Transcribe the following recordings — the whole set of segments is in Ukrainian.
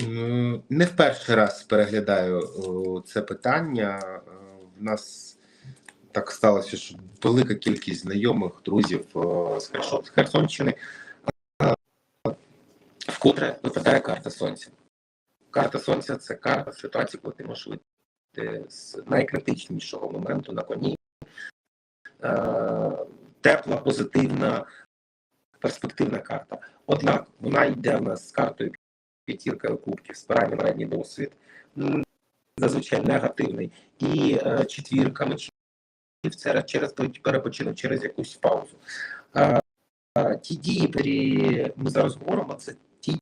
М, Не в перший раз переглядаю це питання. Е, В нас так сталося, що велика кількість знайомих, друзів з Херсонщини. е, Вкотре випадає карта сонця. Карта сонця це карта ситуації, коли ти можеш вийти з найкритичнішого моменту на коні. Е, Тепла, позитивна, перспективна карта. Однак вона йде в нас з картою п'ятірка кубків, спиральний ранній досвід, зазвичай негативний, і е, четвірка мечів це через перепочинок, через якусь паузу. Ті дії, які ми зараз говоримо, це ті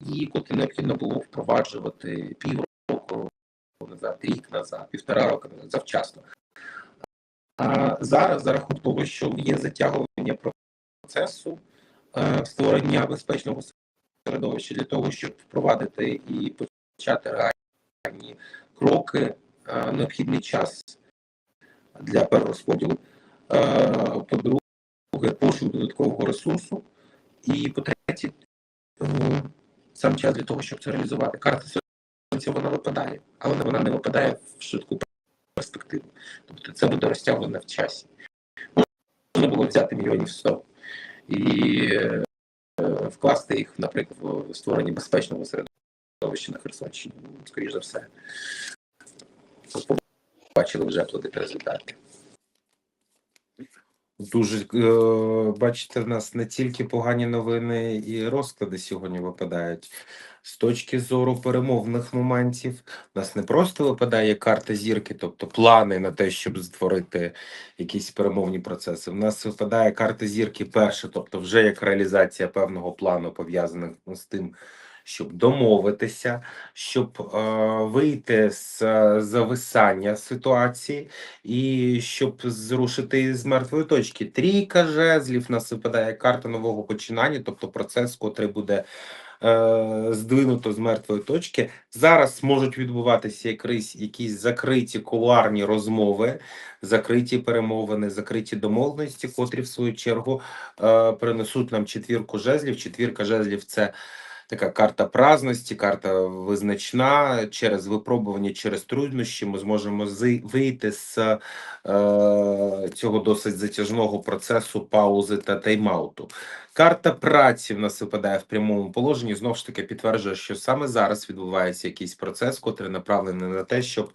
дії, котрі необхідно було впроваджувати півроку назад, рік назад, півтора року назад, завчасно. А зараз, за рахунок того, що є затягування процесу е, створення безпечного середовища для того, щоб впровадити і почати реальні кроки, е, необхідний час для перерозподілу. Е, По-друге, пошук додаткового ресурсу. І по-третє, е, сам час для того, щоб це реалізувати. Карта сонця вона випадає, але вона не випадає в швидку перспективу. Тобто це буде розтягнено в часі. Можна було взяти мільйонів 100 і вкласти їх, наприклад, в створення безпечного середовища на Херсонщині. Скоріше за все, побачили вже плодити результати. Дуже е, бачите, в нас не тільки погані новини і розклади сьогодні випадають. З точки зору перемовних моментів, у нас не просто випадає карта зірки, тобто плани на те, щоб створити якісь перемовні процеси. У нас випадає карта зірки перша, тобто вже як реалізація певного плану, пов'язаних з тим, щоб домовитися, щоб е, вийти з е, зависання ситуації і щоб зрушити з мертвої точки. Трійка жезлів нас випадає карта нового починання, тобто процес, котрий буде е, здвинуто з мертвої точки. Зараз можуть відбуватися якісь, якісь закриті кулуарні розмови, закриті перемовини, закриті домовленості, котрі в свою чергу е, принесуть нам четвірку жезлів. Четвірка жезлів це. Така карта праздності, карта визначна через випробування, через труднощі. Ми зможемо вийти з е, цього досить затяжного процесу паузи та тайм-ауту. Карта праці в нас випадає в прямому положенні. Знову ж таки підтверджує, що саме зараз відбувається якийсь процес, котрий направлений на те, щоб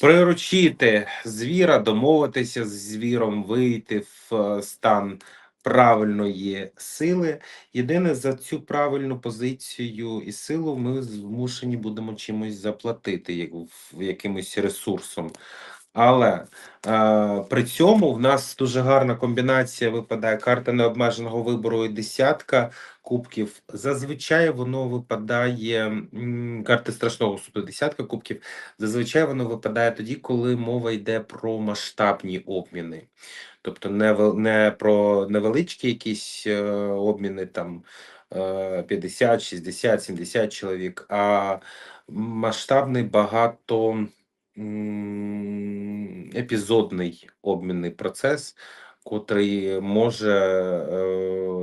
приручити звіра, домовитися з звіром, вийти в е, стан правильної сили. Єдине за цю правильну позицію і силу ми змушені будемо чимось заплатити, як якимось ресурсом. Але е, при цьому в нас дуже гарна комбінація випадає карта необмеженого вибору і десятка кубків. Зазвичай воно випадає м, карти страшного суду, десятка кубків. Зазвичай воно випадає тоді, коли мова йде про масштабні обміни. Тобто не, не про невеличкі якісь е, обміни там е, 50, 60, 70 чоловік, а масштабний багато епізодний обмінний процес, котрий може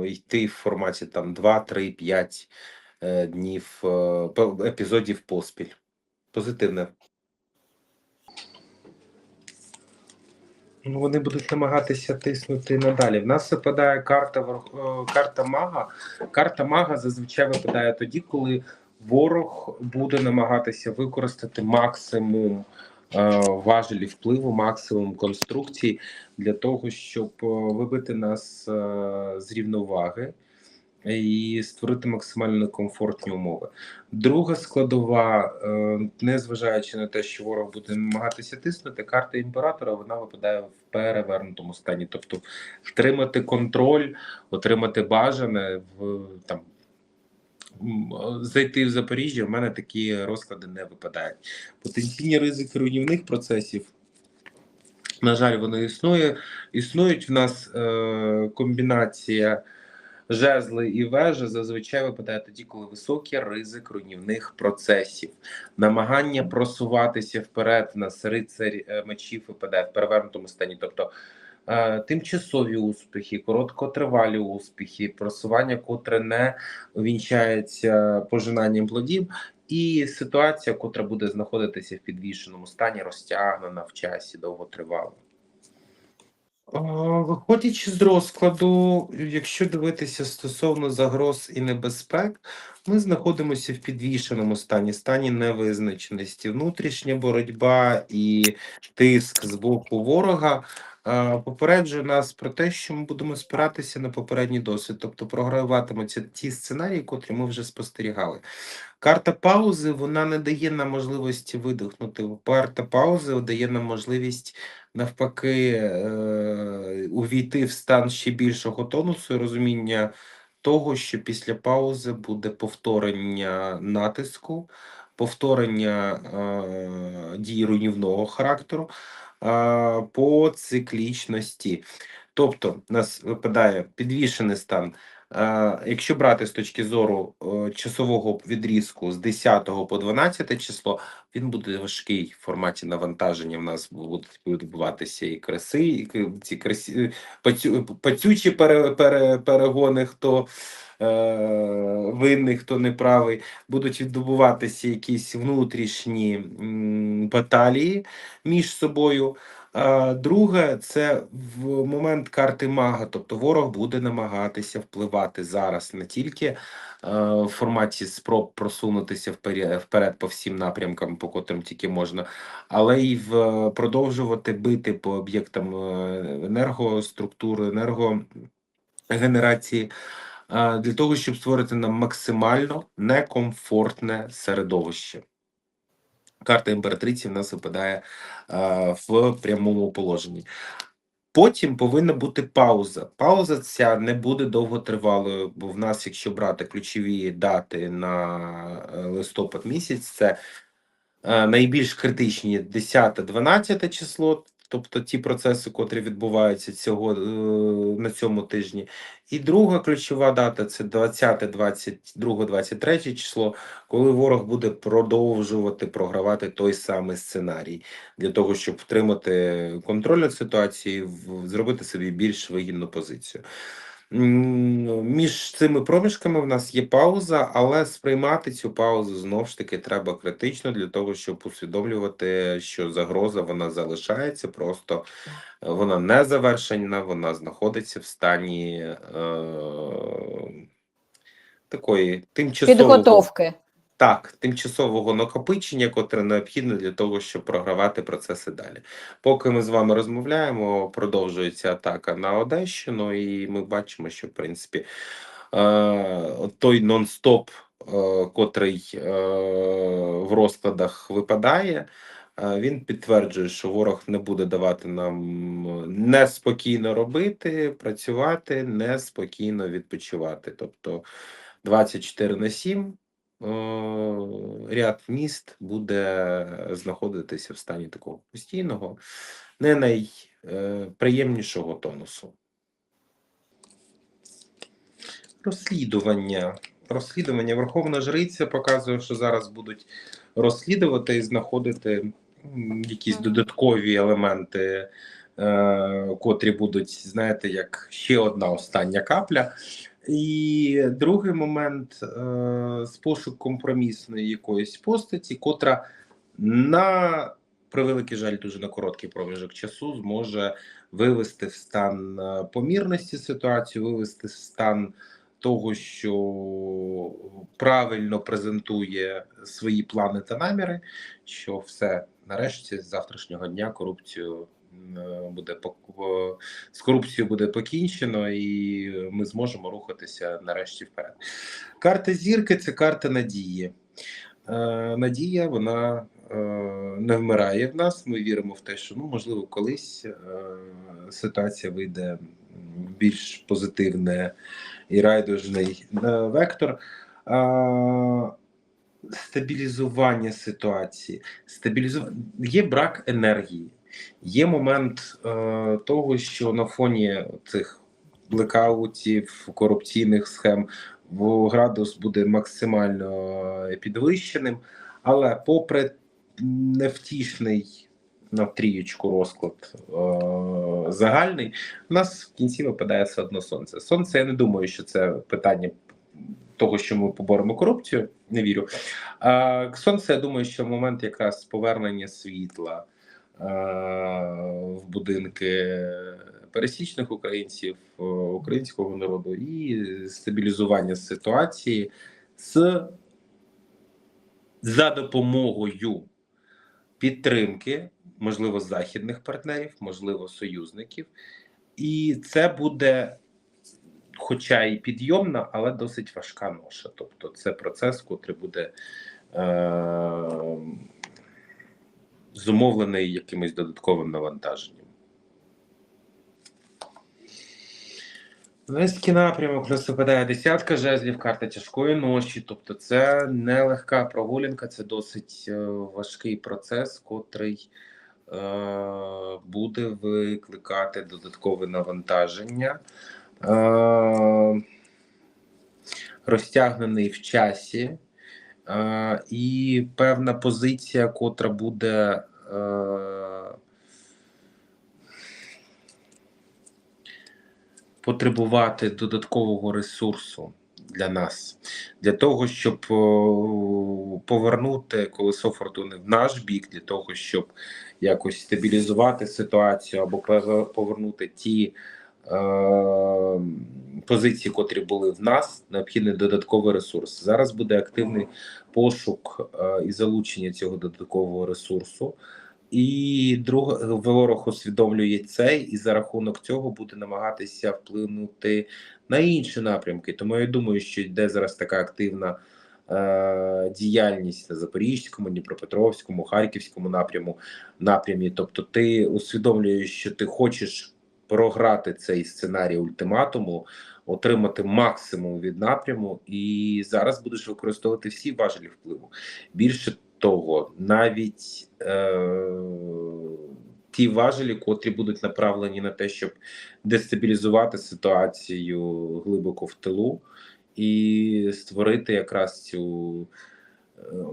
е, йти в форматі там 2, 3, 5 е, днів е, епізодів поспіль. Позитивне. Вони будуть намагатися тиснути надалі. В нас випадає карта е, карта мага. Карта мага зазвичай випадає тоді, коли ворог буде намагатися використати максимум е, важелі впливу, максимум конструкцій для того, щоб е, вибити нас з рівноваги і створити максимально комфортні умови. Друга складова, е, незважаючи на те, що ворог буде намагатися тиснути, карта імператора вона випадає в перевернутому стані, тобто втримати контроль, отримати бажане в там. Зайти в Запоріжжя, в мене такі розклади не випадають. Потенційні ризики руйнівних процесів, на жаль, вони існує. Існують в нас е, комбінація жезли і вежі зазвичай випадає тоді, коли високий ризик руйнівних процесів. Намагання просуватися вперед на рицарь е, мечів випадає в перевернутому стані. Тобто е, тимчасові успіхи, короткотривалі успіхи, просування, котре не вінчається пожинанням плодів, і ситуація, котра буде знаходитися в підвішеному стані, розтягнена в часі, довготривало. Виходячи з розкладу, якщо дивитися стосовно загроз і небезпек, ми знаходимося в підвішеному стані, стані невизначеності. Внутрішня боротьба і тиск з боку ворога попереджує нас про те, що ми будемо спиратися на попередній досвід, тобто програватимуться ті сценарії, котрі ми вже спостерігали. Карта паузи вона не дає нам можливості видихнути. Карта паузи дає нам можливість навпаки е, увійти в стан ще більшого тонусу і розуміння того, що після паузи буде повторення натиску, повторення е, дій руйнівного характеру е, по циклічності. Тобто, у нас випадає підвішений стан. Е, Якщо брати з точки зору е, часового відрізку з 10 по 12 число, він буде важкий в форматі навантаження. В нас будуть відбуватися і краси, і ці красі, пацю, пацючі пере, пере, перегони, хто е, винний, хто неправий, будуть відбуватися якісь внутрішні баталії між собою. Друге, це в момент карти мага, тобто ворог буде намагатися впливати зараз не тільки е, в форматі спроб просунутися вперед, вперед по всім напрямкам, по котрим тільки можна, але й в продовжувати бити по об'єктам е, енергоструктури, енергогенерації. е, Для того щоб створити нам максимально некомфортне середовище. Карта імператриці в нас випадає е, в прямому положенні. Потім повинна бути пауза. Пауза ця не буде довготривалою, бо в нас, якщо брати ключові дати на е, листопад місяць, це е, найбільш критичні 10-12 число, тобто ті процеси, котрі відбуваються цього е, на цьому тижні. І друга ключова дата це 20, 22, 23 число, коли ворог буде продовжувати програвати той самий сценарій для того, щоб втримати контроль над ситуацією, зробити собі більш вигідну позицію. Між цими проміжками в нас є пауза, але сприймати цю паузу знов ж таки треба критично для того, щоб усвідомлювати, що загроза вона залишається, просто е, вона не завершена, вона знаходиться в стані е, такої тимчасової Підготовки. Так, тимчасового накопичення, котре необхідне для того, щоб програвати процеси далі. Поки ми з вами розмовляємо, продовжується атака на Одещину, і ми бачимо, що в принципі е, той нон-стоп, е, котрий е, в розкладах випадає. Він підтверджує, що ворог не буде давати нам неспокійно робити, працювати, неспокійно відпочивати. Тобто 24 на 7 е, ряд міст буде знаходитися в стані такого постійного, не найприємнішого тонусу. Розслідування. Розслідування. Верховна Жриця показує, що зараз будуть розслідувати і знаходити якісь додаткові елементи, е, котрі будуть, знаєте, як ще одна остання капля. І другий момент е, з пошук компромісної якоїсь постаті, котра на превеликий жаль, дуже на короткий проміжок часу зможе вивести в стан е, помірності ситуацію, вивести в стан того, що правильно презентує свої плани та наміри, що все нарешті з завтрашнього дня корупцію е, буде з корупцією буде покінчено, і ми зможемо рухатися нарешті вперед. Карта зірки це карта надії. Е, Надія, вона е, не вмирає в нас. Ми віримо в те, що ну можливо колись е, ситуація вийде більш позитивне і райдужний вектор. Стабілізування ситуації, стабілізування є брак енергії. Є момент е, того, що на фоні цих блекаутів, корупційних схем градус буде максимально е, підвищеним, але попри невтішний на трієчку розклад е- загальний, у нас в кінці випадає все одно сонце. Сонце, я не думаю, що це питання того, що ми поборемо корупцію, не вірю. А сонце, я думаю, що момент якраз повернення світла е- в будинки пересічних українців, е, українського народу і стабілізування ситуації з за допомогою підтримки, можливо, західних партнерів, можливо, союзників, і це буде, хоча і підйомна, але досить важка ноша. Тобто, це процес, котрий буде е- зумовлений якимось додатковим навантаженням. Низький напрямок плюс десятка жезлів, карта тяжкої ночі. Тобто, це не легка прогулянка, це досить е, важкий процес, котрий е, буде викликати додаткове навантаження. Е, розтягнений в часі, і певна позиція, котра буде. Е, потребувати додаткового ресурсу для нас, для того, щоб повернути колесо фортуни в наш бік, для того, щоб якось стабілізувати ситуацію або повернути ті позиції, котрі були в нас, необхідний додатковий ресурс. Зараз буде активний пошук е, і залучення цього додаткового ресурсу. І друг ворог усвідомлює це, і за рахунок цього буде намагатися вплинути на інші напрямки. Тому я думаю, що йде зараз така активна е, діяльність на Запорізькому, Дніпропетровському, Харківському напряму напрямі. Тобто, ти усвідомлюєш, що ти хочеш програти цей сценарій ультиматуму, отримати максимум від напряму, і зараз будеш використовувати всі важелі впливу. Більше того, навіть е, ті важелі, котрі будуть направлені на те, щоб дестабілізувати ситуацію глибоко в тилу і створити якраз цю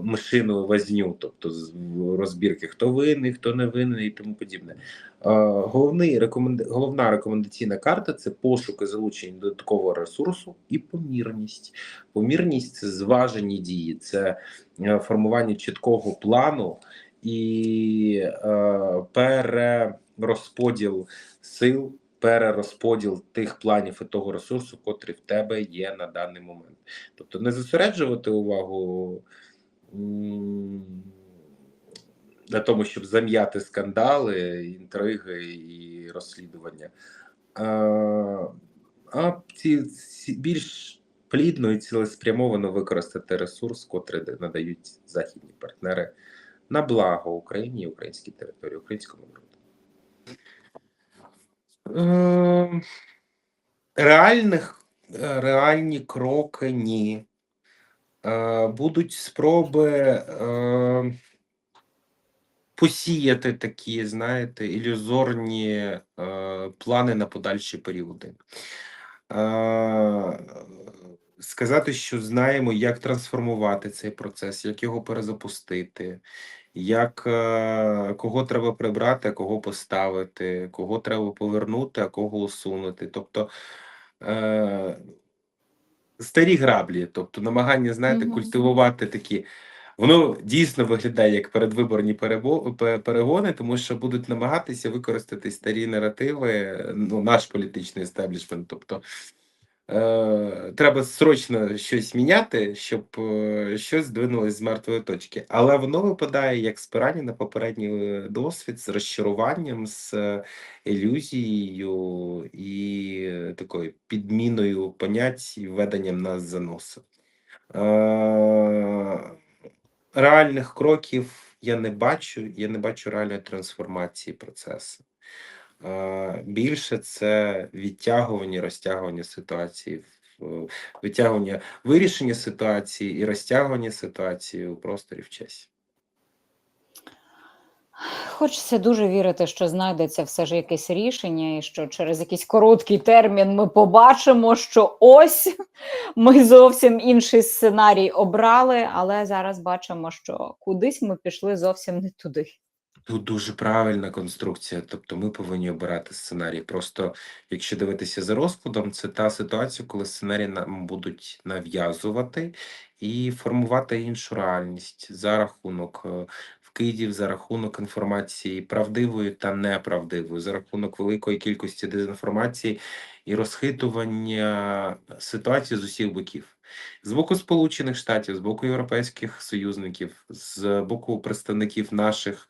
мишину возню, тобто з- розбірки, хто винний, хто не винний і тому подібне. Головний рекоменд... Головна рекомендаційна карта це пошук і залучення додаткового ресурсу і помірність. Помірність це зважені дії, це е, формування чіткого плану і е, перерозподіл сил, перерозподіл тих планів і того ресурсу, котрий в тебе є на даний момент. Тобто не зосереджувати увагу на тому, щоб зам'яти скандали, інтриги і розслідування, а, ці, більш плідно і цілеспрямовано використати ресурс, котрий надають західні партнери на благо Україні українській території, українському народу. Е, Реальних е, реальні кроки ні. Е, Будуть спроби е, посіяти такі, знаєте, ілюзорні е, плани на подальші періоди. Сказати, що знаємо, як трансформувати цей процес, як його перезапустити, як кого треба прибрати, а кого поставити, кого треба повернути, а кого усунути. Тобто старі граблі, тобто намагання, знаєте, Мгм. культивувати такі. Воно дійсно виглядає як передвиборні перегони, тому що будуть намагатися використати старі наративи, ну, наш політичний естеблішмент. Тобто треба срочно щось міняти, щоб е, щось здвинулось з мертвої точки. Але воно випадає як спирання на попередній е, досвід з розчаруванням, з е, ілюзією і е, такою підміною понять і введенням нас за носа. Е, реальних кроків я не бачу, я не бачу реальної трансформації процесу. Е, Більше це відтягування, розтягування ситуації, витягування вирішення ситуації і розтягування ситуації у просторі в часі. Хочеться дуже вірити, що знайдеться все ж якесь рішення, і що через якийсь короткий термін ми побачимо, що ось ми зовсім інший сценарій обрали, але зараз бачимо, що кудись ми пішли зовсім не туди. Тут дуже правильна конструкція. Тобто ми повинні обирати сценарій. Просто якщо дивитися за розкладом, це та ситуація, коли сценарії нам будуть нав'язувати і формувати іншу реальність за рахунок е, вкидів, за рахунок інформації правдивої та неправдивої, за рахунок великої кількості дезінформації і розхитування ситуації з усіх боків. З боку Сполучених Штатів, з боку європейських союзників, з боку представників наших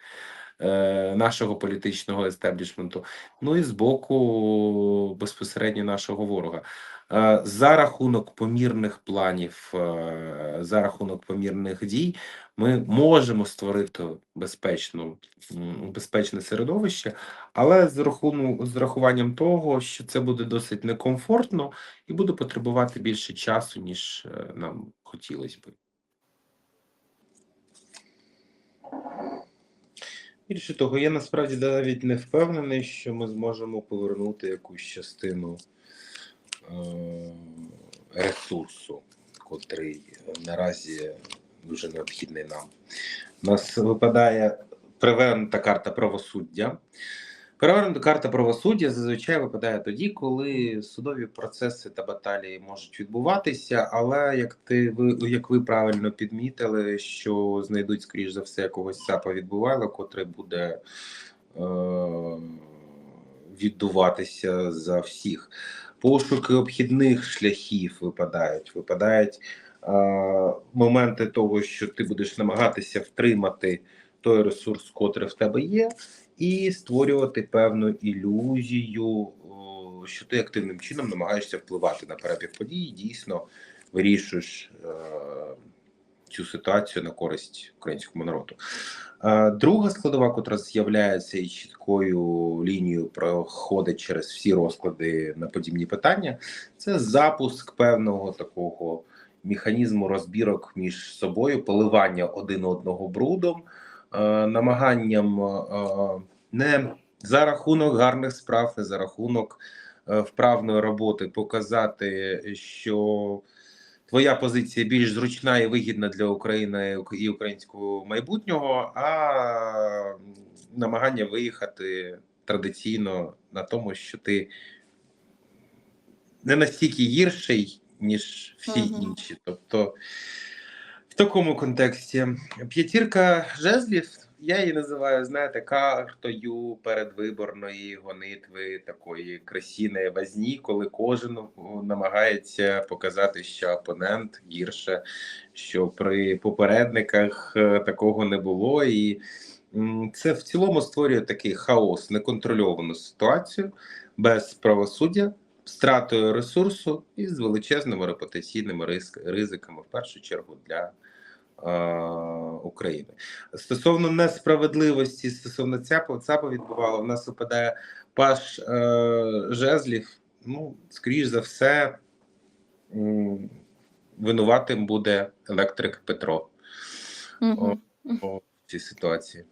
нашого політичного естеблішменту, ну і з боку безпосередньо нашого ворога. Е, За рахунок помірних планів, е, за рахунок помірних дій, ми можемо створити безпечну, безпечне середовище, але з рахуну, з рахуванням того, що це буде досить некомфортно і буде потребувати більше часу, ніж е, нам хотілося би. Більше того, я насправді навіть не впевнений, що ми зможемо повернути якусь частину е, ресурсу, котрий наразі дуже необхідний нам. У нас випадає привернута карта правосуддя. Перевернута карта правосуддя зазвичай випадає тоді, коли судові процеси та баталії можуть відбуватися, але як ти ви як ви правильно підмітили, що знайдуть скоріш за все якогось САПа відбувало, котрий буде е, віддуватися за всіх. Пошуки обхідних шляхів випадають. Випадають е, моменти того, що ти будеш намагатися втримати той ресурс, котрий в тебе є і створювати певну ілюзію, що ти активним чином намагаєшся впливати на перебіг подій, дійсно вирішуєш е, цю ситуацію на користь українському народу. Е, друга складова, котра з'являється чіткою лінією проходить через всі розклади на подібні питання, це запуск певного такого механізму розбірок між собою, поливання один одного брудом намаганням е, не за рахунок гарних справ, не за рахунок е, вправної роботи показати, що твоя позиція більш зручна і вигідна для України і українського майбутнього, а намагання виїхати традиційно на тому, що ти не настільки гірший, ніж всі інші. Тобто такому контексті п'ятірка жезлів, я її називаю, знаєте, картою передвиборної гонитви такої красіної вазні, коли кожен намагається показати, що опонент гірше, що при попередниках е, такого не було. І це в цілому створює такий хаос, неконтрольовану ситуацію без правосуддя. Стратою ресурсу і з величезними репутаційними ризиками, в першу чергу, для України. Стосовно несправедливості, стосовно ЦАПа, ЦАПа відбувало, в нас випадає паш е, жезлів. Ну, скоріш за все, винуватим буде електрик Петро Мгм. у цій ситуації.